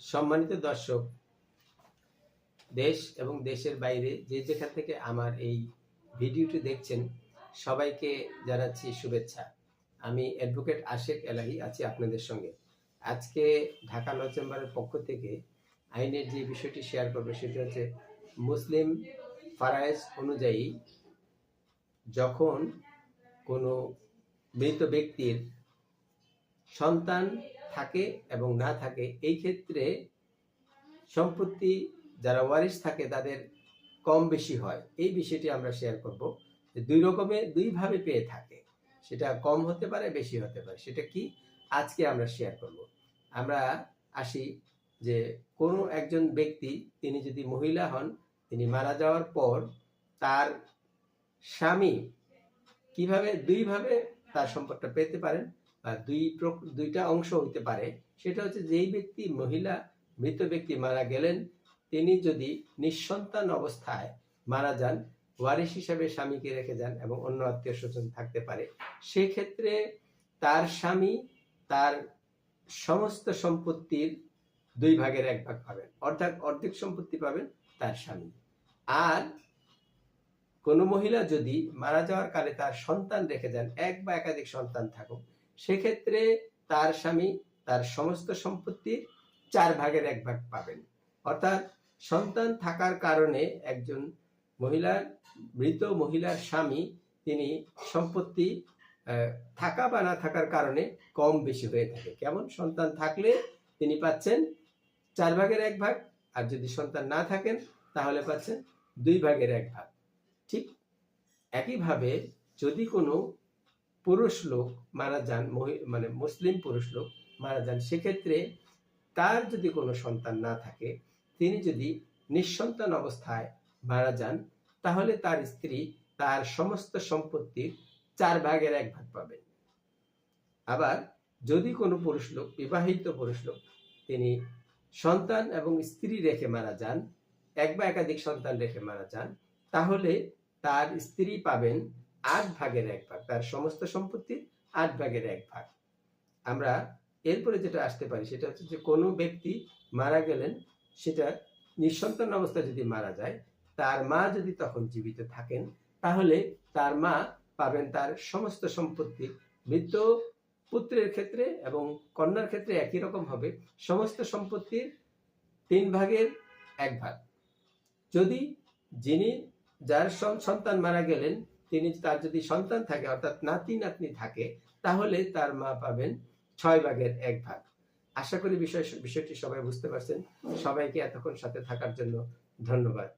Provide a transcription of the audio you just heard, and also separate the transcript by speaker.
Speaker 1: সম্মানিত দর্শক, দেশ এবং দেশের বাইরে যে যেখান থেকে আমার এই ভিডিওটি দেখছেন, সবাইকে জানাচ্ছি শুভেচ্ছা। আমি অ্যাডভোকেট আশেক এলাহি আছি আপনাদের সঙ্গে। আজকে ঢাকা ল চেম্বারের পক্ষ থেকে আইনের যে বিষয়টি শেয়ার করবে সেটি হচ্ছে মুসলিম ফারায়েজ অনুযায়ী যখন কোনো মৃত ব্যক্তির সন্তান থাকে এবং না থাকে, এই ক্ষেত্রে সম্পত্তি যারা ওয়ারিশ থাকে তাদের কম বেশি হয়। এই বিষয়টি আমরা শেয়ার করব দুই রকমে দুইভাবে পেয়ে থাকে। সেটা কম হতে পারে, বেশি হতে পারে। সেটা কি? আজকে আমরা শেয়ার করব। আমরা আসি যে কোনো একজন ব্যক্তি, তিনি যদি মহিলা হন, তিনি মারা যাওয়ার পর তার স্বামী কীভাবে দুইভাবে তার সম্পদটা পেতে পারেন? বা দুই দুইটা অংশ হইতে পারে, সেটা হচ্ছে যেই ব্যক্তি মহিলা, মৃত ব্যক্তি মারা গেলেন, তিনি যদি নিঃসন্তান অবস্থায় মারা যান, ওয়ারিশ হিসাবে স্বামীকে রেখে যান এবং অন্য আত্মীয় স্বজন থাকতে পারে, সেক্ষেত্রে তার স্বামী তার সমস্ত সম্পত্তির দুই ভাগের এক ভাগ পাবেন, অর্থাৎ অর্ধেক সম্পত্তি পাবেন তার স্বামী। আর কোনো মহিলা যদি মারা যাওয়ার কালে তার সন্তান রেখে যান, এক বা একাধিক সন্তান থাকুক সেক্ষেত্রে তার স্বামী তার সমস্ত সম্পত্তির চার ভাগের এক ভাগ পাবেন। অর্থাৎ সন্তান থাকার কারণে একজন মহিলার মৃত মহিলার স্বামী, তিনি সম্পত্তি থাকা বা না থাকার কারণে কম বেশি হয়ে থাকে। কেমন? সন্তান থাকলে তিনি পাচ্ছেন চার ভাগের এক ভাগ, আর যদি সন্তান না থাকেন, তাহলে পাচ্ছেন দুই ভাগের এক ভাগ। ঠিক একইভাবে যদি কোনো পুরুষ লোক মারা যান মানে মুসলিম পুরুষ লোক মারা যান, সেক্ষেত্রে তার যদি কোনো সন্তান না থাকে, তিনি যদি নিঃসন্তান অবস্থায় মারা যান, তাহলে তার স্ত্রী তার সমস্ত সম্পত্তির চার ভাগের এক ভাগ পাবেন আবার যদি কোনো পুরুষ লোক, বিবাহিত পুরুষ লোক, তিনি সন্তান এবং স্ত্রী রেখে মারা যান, এক বা একাধিক সন্তান রেখে মারা যান, তাহলে তার স্ত্রী পাবেন আট ভাগের এক ভাগ, তার সমস্ত সম্পত্তির আট ভাগের এক ভাগ। আমরা এরপরে যেটা আসতে পারি, সেটা হচ্ছে যে কোনো ব্যক্তি মারা গেলেন, সেটা নিঃসন্তান অবস্থায় যদি মারা যায়, তার মা যদি তখন জীবিত থাকেন, তাহলে তার মা পাবেন তার সমস্ত সম্পত্তি। মৃত পুত্রের ক্ষেত্রে এবং কন্যার ক্ষেত্রে একই রকম হবে, সমস্ত সম্পত্তির তিন ভাগের এক ভাগ। যদি যিনি, যার সন- সন্তান মারা গেলেন তিনি তার যদি সন্তান থাকে, অর্থাৎ নাতি নাতনি থাকে, তাহলে তার মা পাবেন ছয় ভাগের এক ভাগ। আশা করি বিষয় বিষয়টি সবাই বুঝতে পারছেন। সবাইকে এতক্ষণ সাথে থাকার জন্য ধন্যবাদ।